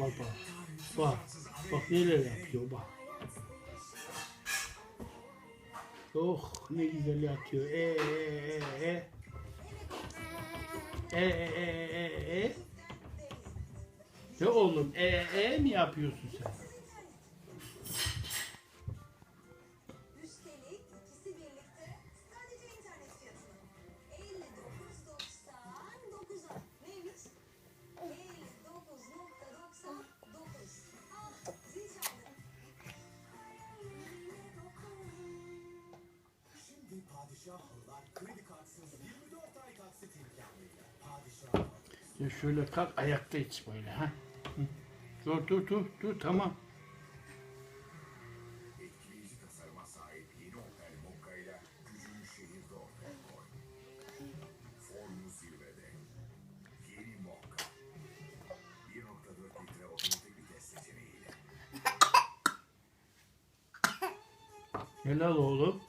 Bak bak. Bak. Bak neler yapıyor bak. Oh ne güzel yatıyor. E e e e. E e e e e. Ne oğlum e e mi yapıyorsun sen? Ya şöyle kalk ayakta iç böyle ha. Dur dur dur dur tamam. Etkileyici tasarıma sahip yeni Opel Mokka ile gücünü şehirde ortaya koy. Formu zirvede. Yeni Mokka. 1.4 litre otomatik vites seçeneğiyle. Helal oğlum.